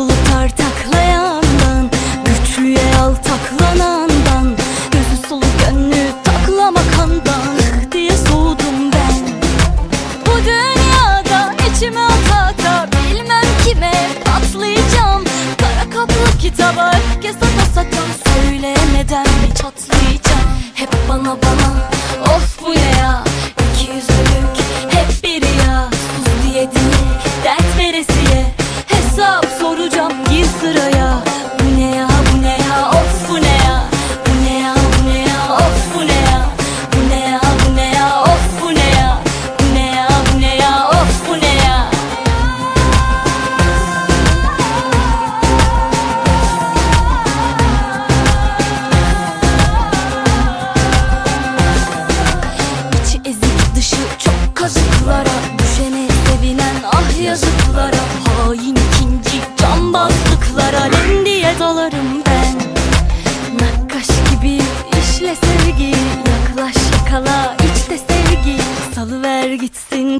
dolu tartaklayandan Güçlüye yaltaklanandan Gözü sulu gönlü taklamakandan diye soğudum ben. Bu dünyada içime ata ata Bilmem kime patlayacağım. Kara kaplı kitaba öfke sata sata Söyleyemeden mi çatlayacağım. Hep bana bana of bu ne ya İki yüzlülük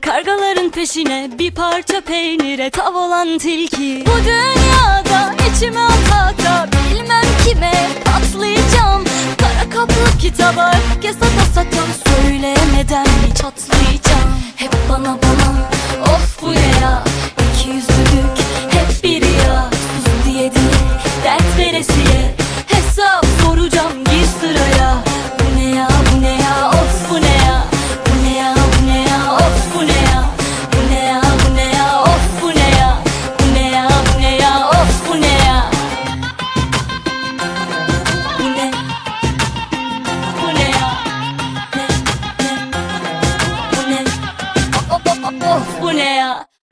kargaların peşine Bir parça peynire tav olan tilki. Bu dünyada içime ata ata Bilmem kime patlayacağım Kara kaplı kitaba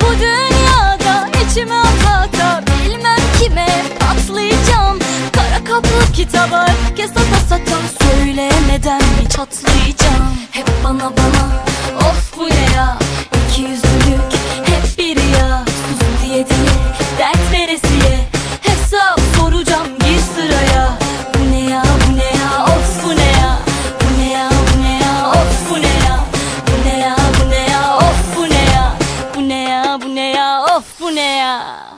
Bu dünyada içime akata Bilmem kime patlayacağım Kara kaplı kitaba herkes ata sata Söylemeden hiç atlayacağım. Hep bana bana of bu ne ya İki yüzlülük. 啊